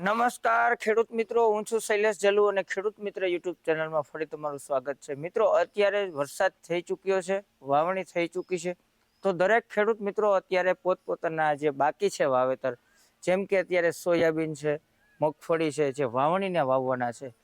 નમસ્કાર, ખેડૂત મિત્રો. હું છું શૈલેષ જલુ અને ખેડૂત મિત્ર યુટ્યુબ ચેનલમાં ફરી તમારું સ્વાગત છે. મિત્રો, અત્યારે વરસાદ થઈ ચૂક્યો છે, વાવણી થઈ ચૂકી છે. તો દરેક ખેડૂત મિત્રો અત્યારે પોતપોતાના જે બાકી છે વાવેતર, જેમ કે અત્યારે સોયાબીન છે, મગફળી છે, જે વાવણીને વાવવાના છે.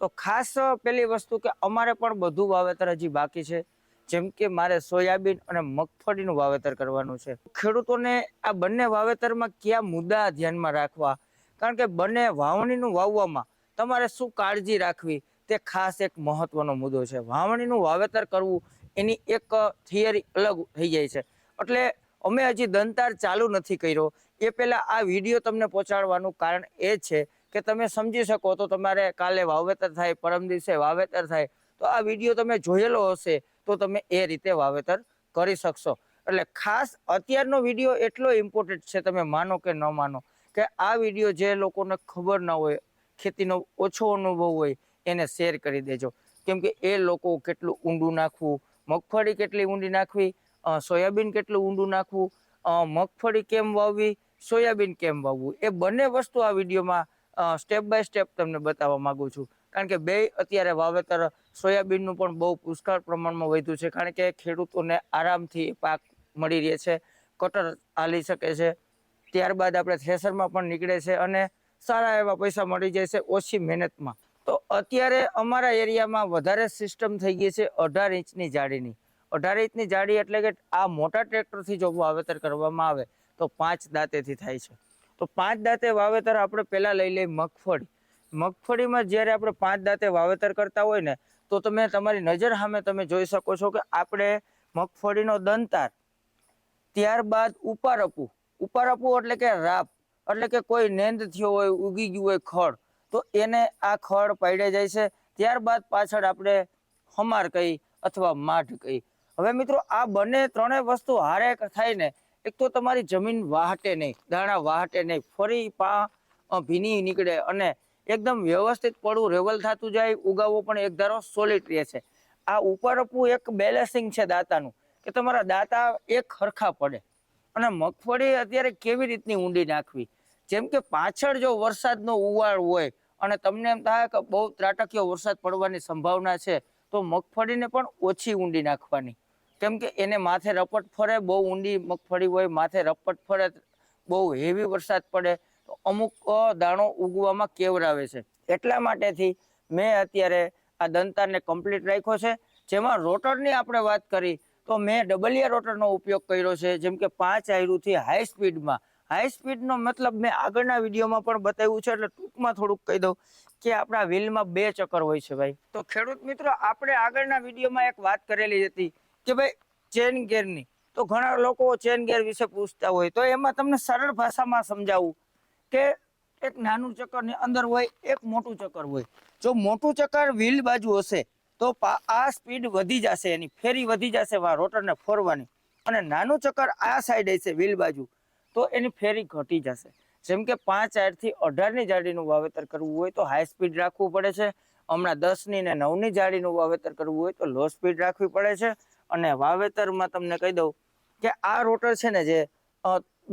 તો ખાસ પેલી વસ્તુ કે અમારે પણ બધું વાવેતર હજી બાકી છે. જેમ કે મારે સોયાબીન અને મગફળીનું વાવેતર કરવાનું છે. ખેડૂતોને આ બંને વાવેતરમાં કયા મુદ્દા ધ્યાનમાં રાખવા? કારણ કે બંને વાવણીનું વાવવામાં તમારે શું કાળજી રાખવી તે ખાસ એક મહત્વનો મુદ્દો છે. વાવણીનું વાવેતર કરવું એની એક થિયરી અલગ થઈ જાય છે. એટલે અમે હજી દંતાર ચાલુ નથી કર્યો. એ પહેલાં આ વીડિયો તમને પહોંચાડવાનું કારણ એ છે કે તમે સમજી શકો તો તમારે કાલે વાવેતર થાય, પરમ દિવસે વાવેતર થાય. તો આ વીડિયો તમે જોયેલો હશે તો તમે એ રીતે વાવેતર કરી શકશો. એટલે ખાસ અત્યારનો વીડિયો એટલો ઇમ્પોર્ટન્ટ છે, તમે માનો કે ન માનો. કે આ વીડિયો જે લોકોને ખબર ન હોય, ખેતીનો ઓછો અનુભવ હોય, એને શેર કરી દેજો. કેમ કે એ લોકો કેટલું ઊંડું નાખવું, મગફળી કેટલી ઊંડી નાખવી સોયાબીન કેટલું ઊંડું નાખવું મગફળી કેમ વાવવી, સોયાબીન કેમ વાવવું, એ બંને વસ્તુ આ વિડીયોમાં સ્ટેપ બાય સ્ટેપ તમને બતાવવા માંગુ છું. કારણ કે બે અત્યારે વાવેતર સોયાબીનનું પણ બહુ પુષ્કળ પ્રમાણમાં વધ્યું છે. કારણ કે ખેડૂતોને આરામથી પાક મળી રહે છે, કટર હાલી શકે છે ત્યારબાદ આપણે થ્રેસરમાં પણ નીકળે છે અને સારા એવા પૈસા મળી જાય છે ઓછી મહેનતમાં. તો અત્યારે અમારા એરિયામાં વધારે સિસ્ટમ થઈ ગઈ છે અઢાર ઇંચની જાડીની અઢાર ઇંચની જાડી એટલે કે આ મોટા ટ્રેક્ટરથી જો વાવેતર કરવામાં આવે તો પાંચ દાંતેથી થાય છે. તો પાંચ દાંતે વાવેતર આપણે પહેલાં લઈ લઈએ મગફળી. મગફળીમાં જ્યારે આપણે પાંચ દાંતે વાવેતર કરતા હોય ને, તો તમે તમારી નજર સામે તમે જોઈ શકો છો કે આપણે મગફળીનો દંતાર ત્યારબાદ ઉપર ઉપર આપવું એટલે કે રાપ, એટલે કે કોઈ નેંદ થયો હોય, ઉગી ગયું હોય ખડ, તો એને આ ખડ પાડે જાય છે. ત્યારબાદ પાછળ આપણે હમાર કહી અથવા માઢ કહી હવે મિત્રો, આ બંને ત્રણેય વસ્તુ હારે થાય ને એક તો તમારી જમીન વાહટે નહીં, દાણા વાહટે નહીં, ફરી પા ભીની નીકળે અને એકદમ વ્યવસ્થિત પડવું રેવલ થતું જાય, ઉગાવો પણ એક ધારો સોલિડ રહે છે. આ ઉપર આપવું એક બેલેન્સિંગ છે દાતાનું, કે તમારા દાતા એક હરખા પડે. અને મગફળી અત્યારે કેવી રીતની ઊંડી નાખવી? જેમ કે પાછળ જો વરસાદનો ઉવાળ હોય અને તમને એમ થાય કે બહુ ત્રાટકીય વરસાદ પડવાની સંભાવના છે, તો મગફળીને પણ ઓછી ઊંડી નાખવાની. કેમ કે એને માથે રપટ ફરે, બહુ ઊંડી મગફળી હોય, માથે રપટ ફરે, બહુ હેવી વરસાદ પડે, તો અમુક દાણો ઉગવામાં કેવરાવે છે. એટલા માટેથી મેં અત્યારે આ દંતારને કમ્પ્લીટ રાખ્યો છે. જેમાં રોટરની આપણે વાત કરી તો મેં ડબલિયા રોટરનો ઉપયોગ કર્યો છે, જેમ કે પાંચ આયરુથી હાઈ સ્પીડમાં હાઈ સ્પીડનો મતલબ મેં આગળના વિડીયોમાં પણ બતાવ્યું છે, એટલે ટૂંકમાં થોડુંક કહી દઉં કે આપણા વ્હીલમાં બે ચક્કર હોય છે ભાઈ. તો ખેડૂત મિત્રો, આપણે આગળના વિડીયોમાં એક વાત કરેલી હતી કે ભાઈ, ચેન ગેરની. તો ઘણા લોકો ચેન ગેર વિશે પૂછતા હોય. તો એમાં તમને સરળ ભાષામાં સમજાવું કે એક નાનું ચક્કરની અંદર હોય, એક મોટું ચક્કર હોય. જો મોટું ચક્કર વ્હીલ બાજુ હશે તો આ સ્પીડ વધી જશે એની, ફેરી વધી જશે રોટરને ફોરવાની. અને નાનું ચક્કર આ સાઈડ હશે વ્હીલ બાજુ. તો એની ફેરી ઘટી જશે. જેમ કે પાંચ આઠથી અઢારની જાડીનું વાવેતર કરવું હોય તો હાઈ સ્પીડ રાખવું પડે છે. હમણાં દસની ને નવની જાડીનું વાવેતર કરવું હોય તો લો સ્પીડ રાખવી પડે છે. અને વાવેતરમાં તમને કહી દઉં કે આ રોટર છે ને જે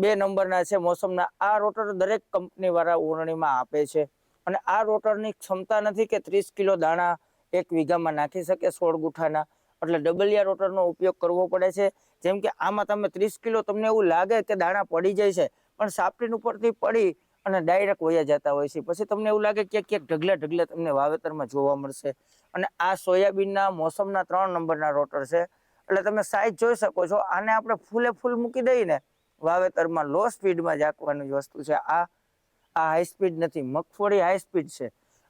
બે નંબરના છે મોસમના, આ રોટર દરેક કંપનીવાળા ઓરણીમાં આપે છે. અને આ રોટરની ક્ષમતા નથી કે ત્રીસ કિલો દાણા એક વીઘામાં નાખી શકે સોળ ગુઠાના. એટલે ડબલિયા રોટરનો ઉપયોગ કરવો પડે છે. જેમ કે આમાં તમે ત્રીસ કિલો તમને એવું લાગે કે દાણા પડી જાય છે, પણ સાપટીન ઉપરથી પડી અને ડાયરેક્ટ વયા જતા હોય છે. પછી તમને એવું લાગે કે ક્યાંક ઢગલા ઢગલા તમને વાવેતરમાં જોવા મળશે. અને આ સોયાબીનના મોસમના ત્રણ નંબરના રોટર છે. એટલે તમે સાઈઝ જોઈ શકો છો. આને આપણે ફૂલે ફૂલ મૂકી દઈએ ને વાવેતરમાં લો સ્પીડમાં જ આંકવાની વસ્તુ છે. આ આ હાઈ સ્પીડ નથી. મગફળી હાઈ સ્પીડ છે.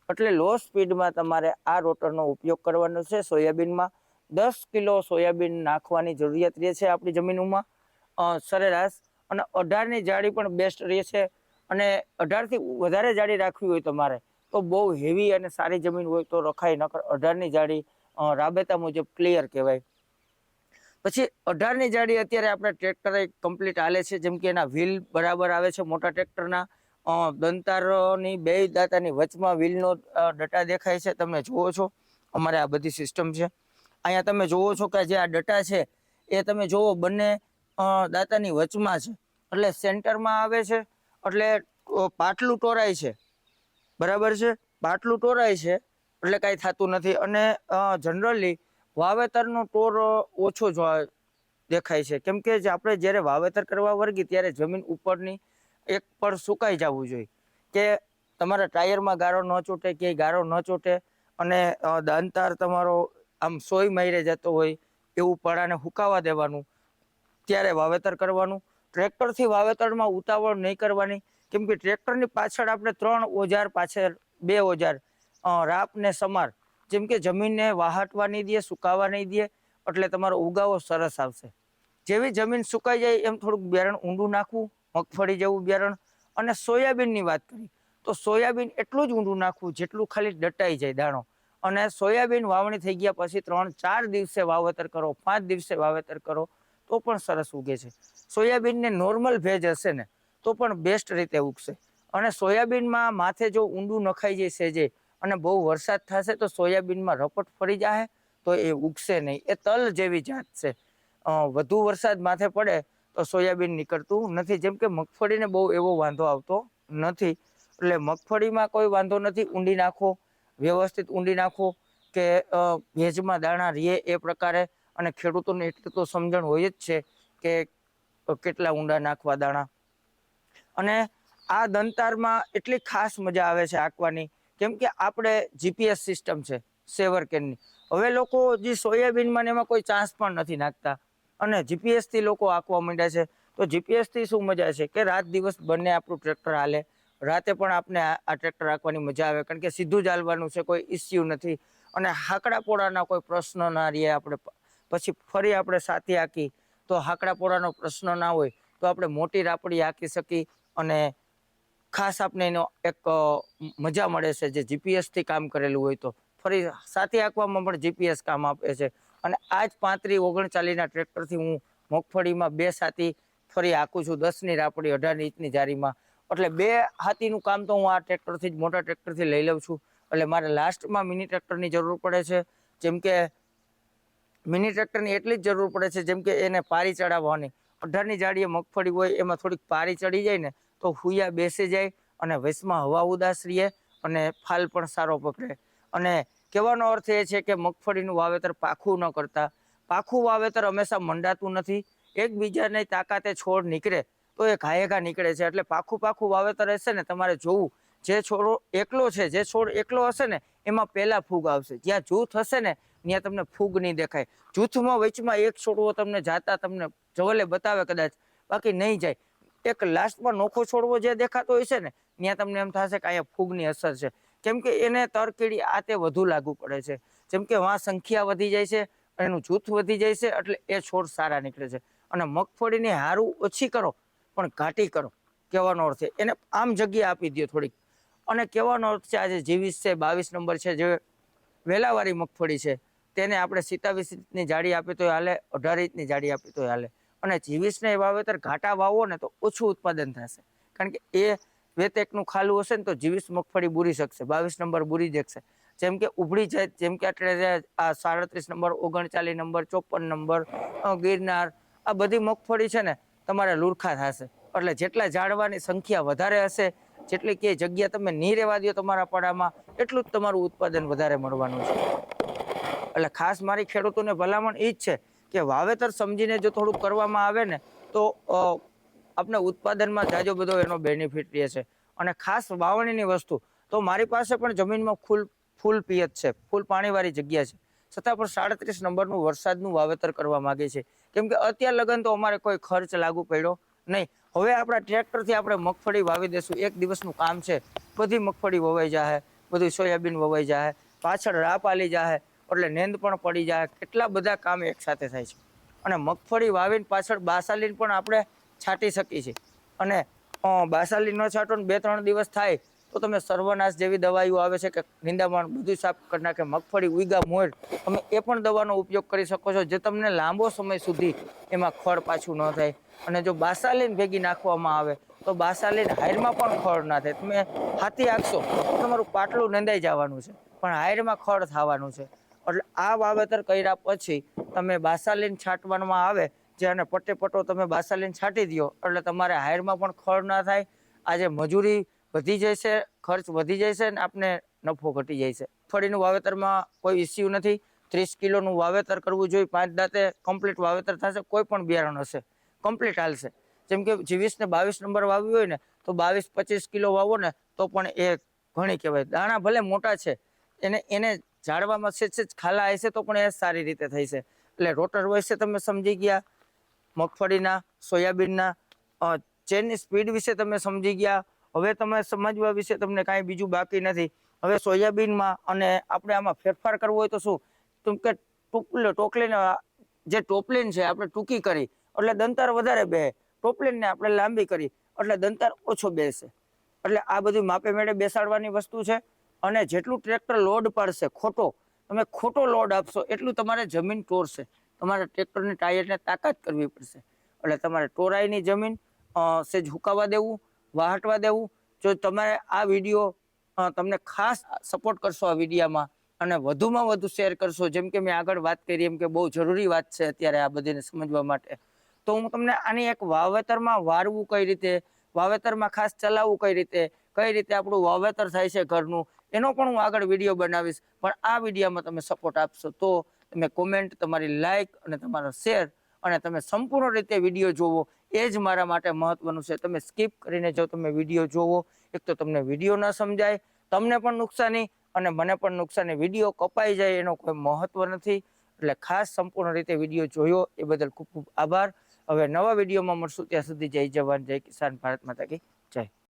એટલે લો સ્પીડમાં તમારે આ રોટરનો ઉપયોગ કરવાનો છે. સોયાબીનમાં દસ કિલો સોયાબીન નાખવાની જરૂરિયાત રહે છે આપણી જમીનમાં. સરેરાશ. અને અઢારની જાળી પણ બેસ્ટ રહે છે. અને અઢારથી વધારે જાળી રાખવી હોય તમારે, તો બહુ હેવી અને સારી જમીન હોય તો રખાય. નકર અઢારની જાળી રાબેતા મુજબ ક્લિયર કહેવાય. પછી અઢારની જાળી અત્યારે આપણે ટ્રેક્ટર કમ્પ્લીટ હાલે છે. જેમ કે એના વ્હીલ બરાબર આવે છે મોટા ટ્રેક્ટરના દંતારોની બે દાંતાની વચમાં વ્હીલનો ડટા દેખાય છે. તમે જુઓ છો, અમારે આ બધી સિસ્ટમ છે. અહીંયા તમે જુઓ છો કે જે આ ડટા છે, એ તમે જુઓ, બંને દાતાની વચમાં છે. એટલે સેન્ટરમાં આવે છે, એટલે પાટલું ટોરાય છે. બરાબર છે? પાટલું ટોરાય છે, એટલે કાંઈ થતું નથી. અને જનરલી વાવેતરનો ટોર ઓછો દેખાય છે. કેમ કે આપણે જ્યારે વાવેતર કરવા વર્ગી, ત્યારે જમીન ઉપરની એક પર સુકાઈ જવું જોઈએ. કે તમારા ટાયરમાં ગારો ન ચોટે કે ગારો ન ચોટે અને દાંતાર તમારો આમ સોય માયરે જતો હોય એવું પડાને હુકાવા દેવાનું, ત્યારે વાવેતર કરવાનું. ટ્રેક્ટરથી વાવેતરમાં ઉતાવળ નહીં કરવાની, કેમ કે ટ્રેક્ટરની પાછળ આપણે ત્રણ ઓજાર પાછળ, બે ઓજાર રાપ ને સમાર, જેમ કે જમીનને વાહટવા નહીં દે સુકાવા નહીં દે એટલે તમારો ઉગાવો સરસ આવશે. જેવી જમીન સુકાઈ જાય એમ થોડુંક બેરણ ઊંડું નાખવું મગફળી જેવું બિયારણ અને સોયાબીનની વાત કરી. તો સોયાબીન એટલું જ ઊંડું નાખવું જેટલું ખાલી દટાઈ જાય દાણો. અને સોયાબીન વાવણી થઈ ગયા પછી ત્રણ ચાર દિવસે વાવેતર કરો, પાંચ દિવસે વાવેતર કરો, તો પણ સરસ ઉગે છે. સોયાબીનને નોર્મલ ભેજ હશે ને, તો પણ બેસ્ટ રીતે ઉગશે. અને સોયાબીનમાં માથે જો ઊંડું નખાઈ જાય સેજે અને બહુ વરસાદ થશે તો સોયાબીનમાં રપટ ફરી જાય તો એ ઉગશે નહીં. એ તલ જેવી જાત છે. વધુ વરસાદ માથે પડે સોયાબીન નીકળતું નથી. જેમ કે મગફળીને બહુ એવો વાંધો આવતો નથી. એટલે મગફળીમાં કોઈ વાંધો નથી. ઊંડી નાખો, વ્યવસ્થિત ઊંડી નાખો કે ભેજમાં દાણા રહે એ પ્રકારે. અને ખેડૂતોને એટલી તો સમજણ હોય જ છે કે કેટલા ઊંડા નાખવા દાણા. અને આ દંતારમાં એટલી ખાસ મજા આવે છે આંકવાની. કેમ કે આપણે જીપીએસ સિસ્ટમ છે, સેવર કેનની હવે લોકો જે સોયાબીનમાં એમાં કોઈ ચાન્સ પણ નથી નાખતા. અને જીપીએસથી લોકો આંકવા માંડ્યા છે. તો જીપીએસથી શું મજા છે? કે રાત દિવસ બંને આપણું ટ્રેક્ટર હાલે. રાતે પણ આપણે આ ટ્રેક્ટર આંકવાની મજા આવે. કારણ કે સીધું જ હાલવાનું છે, કોઈ ઇસ્યુ નથી. અને હાકડાપોળાના કોઈ પ્રશ્ન ના રહે આપણે. પછી ફરી આપણે સાથી આંકી. તો હાકડાપોળાનો પ્રશ્ન ના હોય, તો આપણે મોટી રાપડી આંકી શકી. અને ખાસ આપણે એનો એક મજા મળે છે, જે જીપીએસથી કામ કરેલું હોય તો. ફરી સાથે આંકવામાં પણ જીપીએસ કામ આપે છે. અને આ જ પાંત્રી ઓગણચાલીસના ટ્રેક્ટરથી હું મગફળીમાં બે સાથી ફરી આંકું છું. દસની રાપડી, અઢારની ઇંચની જારીમાં. એટલે બે હાથીનું કામ તો હું આ ટ્રેક્ટરથી જ, મોટા ટ્રેક્ટરથી લઈ લઉં છું. એટલે મારે લાસ્ટમાં મિની ટ્રેક્ટરની જરૂર પડે છે. જેમ કે મિની ટ્રેક્ટરની એટલી જ જરૂર પડે છે, જેમ કે એને પારી ચડાવવાની. અઢારની જાડીએ મગફળી હોય, એમાં થોડીક પારી ચડી જાય ને, તો હુયા બેસી જાય અને વેસમાં હવા ઉદાસ રહે અને ફાલ પણ સારો પકડે. અને કહેવાનો અર્થ એ છે કે મગફળીનું વાવેતર પાખું ન કરતા. પાખું વાવેતર હંમેશા મંડાતું નથી. એકબીજાની તાકાતે છોડ નીકળે તો એ ઘાયેઘા નીકળે છે. એટલે પાખું પાખું વાવેતર હશે ને તમારે જોવું. જે છોડો એકલો છે, જે છોડ એકલો હશે ને એમાં પહેલા ફૂગ આવશે. જ્યાં જૂથ હશે ને ત્યાં તમને ફૂગ નહીં દેખાય. જૂથમાં વચમાં એક છોડવો તમને જાતા તમને જવલે બતાવે કદાચ. બાકી નહીં જાય. એક લાસ્ટમાં નોખો છોડવો જે દેખાતો હોય છે ને, ત્યાં તમને એમ થશે કે અહીંયા ફૂગની અસર છે. કેમ કે એને તરકીડી આ તે વધુ લાગુ પડે છે. જેમ કે વાં સંખ્યા વધી જાય છે, એનું જૂથ વધી જાય છે, એટલે એ છોડ સારા નીકળે છે. અને મગફળીની હારું ઓછી કરો, પણ ઘાટી કરો, કહેવાનો અર્થ છે. એને આમ જગ્યા આપી દો થોડીક. અને કહેવાનો અર્થ છે, આજે જીવીસ છે, બાવીસ નંબર છે, જે વેલાવાળી મગફળી છે, તેને આપણે સિત્તાવીસ ઇંચની જાડી આપી તો હાલે, અઢાર ઇંચની જાડી આપી તો હાલે. અને જીવીસને વાવેતર ઘાટા વાવો ને તો ઓછું ઉત્પાદન થશે. કારણ કે એ વેતેકનું ખાલું હશે ને તો જીવીસ મગફળી બુરી શકશે, બાવીસ નંબર બુરી દેખશે. જેમ કે ઉભળી જાય, જેમ કે આટલે આ સાડત્રીસ નંબર, ઓગણચાલીસ નંબર, ચોપન નંબર ગિરનાર, આ બધી મગફળી છે ને તમારે લુરખા થશે. એટલે જેટલા ઝાડવાની સંખ્યા વધારે હશે, જેટલી કે જગ્યા તમે નહીં રહેવા દો તમારા પડામાં, એટલું જ તમારું ઉત્પાદન વધારે મળવાનું છે. એટલે ખાસ મારી ખેડૂતોને ભલામણ એ જ છે કે વાવેતર સમજીને જો થોડુંક કરવામાં આવે ને તો આપણે ઉત્પાદનમાં જાજો બધો એનો બેનિફિટ રહે છે અને ખાસ વાવણીની વસ્તુ, તો મારી પાસે પણ જમીનમાં ફૂલ ફૂલ પિયત છે, ફૂલ પાણીવાળી જગ્યા છે. છતાં પણ સાડત્રીસ નંબરનું વરસાદનું વાવેતર કરવા માંગે છે. કેમ કે અત્યાર લગન તો અમારે કોઈ ખર્ચ લાગુ પડ્યો નહીં. હવે આપણા ટ્રેક્ટરથી આપણે મગફળી વાવી દેશું. એક દિવસનું કામ છે. બધી મગફળી વવાઈ જાય બધું સોયાબીન વવાઈ જાય પાછળ રાપ આલી જાય એટલે નેંદ પણ પડી જાય કેટલા બધા કામ એકસાથે થાય છે. અને મગફળી વાવીને પાછળ બાસાલીન પણ આપણે છાંટી શકી છે. અને બાસાલી ન છાંટો બે ત્રણ દિવસ થાય, તો તમે સર્વનાશ જેવી દવાઈઓ આવે છે કે નિંદામણ, બધું સાફ કરી નાખે, મગફળી, ઉઈગા, મોર, તમે એ પણ દવાનો ઉપયોગ કરી શકો છો, જે તમને લાંબો સમય સુધી એમાં ખળ પાછું ન થાય. અને જો બાસાલીન ભેગી નાખવામાં આવે, તો બાસાલીન હાયરમાં પણ ખળ ના થાય. તમે હાથી આંકશો તમારું પાટલું નંદાઈ જવાનું છે. પણ હાયરમાં ખળ થવાનું છે. એટલે આ વાવેતર કર્યા પછી તમે બાસાલીન છાંટવામાં આવે જે અને પટ્ટે પટ્ટો તમે બાસાલીન છાંટી દો એટલે તમારે હાયરમાં પણ ખડ ના થાય. આજે મજૂરી વધી જાય છે ખર્ચ વધી જાય છે અને આપને નફો ઘટી જાય છે મગફળીનું વાવેતરમાં કોઈ ઇસ્યુ નથી. ત્રીસ કિલોનું વાવેતર કરવું જોઈએ. પાંચ દાંતે કમ્પ્લીટ વાવેતર થશે. કોઈ પણ બિયારણ હશે. કમ્પ્લીટ હાલશે. જેમ કે જીવીસ ને બાવીસ નંબર વાવ્યું હોય ને, તો બાવીસ પચીસ કિલો વાવો ને, તો પણ એ ઘણી કહેવાય. દાણા ભલે મોટા છે, એને એને ઝાડવામાં છે છે ખાલા હશે તો પણ એ સારી રીતે થઈ છે. એટલે રોટર વિશે તમે સમજી ગયા. મગફળીના, સોયાબીનના ચેનની સ્પીડ વિશે તમે સમજી ગયા. હવે તમે સમજવા વિશે તમને કાંઈ બીજું બાકી નથી. હવે સોયાબીનમાં અને આપણે આમાં ફેરફાર કરવો હોય તો શું? તું કે ટૂંકલે, ટોકલીને, જે ટોપલીન છે આપણે ટૂંકી કરી. એટલે દંતાર વધારે બે ટોપલીનને આપણે લાંબી કરી. એટલે દંતાર ઓછો બેસે. એટલે આ બધું માપે મેળે બેસાડવાની વસ્તુ છે. અને જેટલું ટ્રેક્ટર લોડ પાડશે, ખોટો, તમે ખોટો લોડ આપશો, એટલું તમારે જમીન ટોરશે તમારે ટ્રેક્ટરની ટાયરને તાકાત કરવી પડશે. એટલે તમારે ટોરાઈની જમીન સે હુકાવા દેવું, વાહટવા દેવું. જો તમારે આ વીડિયો તમને ખાસ સપોર્ટ કરશો આ વિડીયામાં અને વધુમાં વધુ શેર કરશો, જેમ કે મેં આગળ વાત કરી, એમ કે બહુ જરૂરી વાત છે અત્યારે આ બધીને સમજવા માટે. તો હું તમને આની એક વાવેતરમાં વારવું કઈ રીતે, વાવેતરમાં ખાસ ચલાવવું કઈ રીતે કઈ રીતે આપણું વાવેતર થાય છે ઘરનું, એનો પણ હું આગળ વીડિયો બનાવીશ. પણ આ વિડીયામાં તમે સપોર્ટ આપશો તો તમે કોમેન્ટ તમારી લાઇક અને તમારો શેર અને તમે સંપૂર્ણ રીતે વીડિયો જોવો. એ જ મારા માટે મહત્વનું છે. તમે સ્કીપ કરીને જો તમે વીડિયો જોવો, એક તો તમને વીડિયો ન સમજાય, તમને પણ નુકસાની અને મને પણ નુકસાની. વીડિયો કપાઈ જાય એનો કોઈ મહત્વ નથી. એટલે ખાસ સંપૂર્ણ રીતે વીડિયો જોયો. એ બદલ ખૂબ ખૂબ આભાર. હવે નવા વિડીયોમાં મળશું. ત્યાં સુધી જય જવાન, જય કિસાન ભારત માતા કી જય.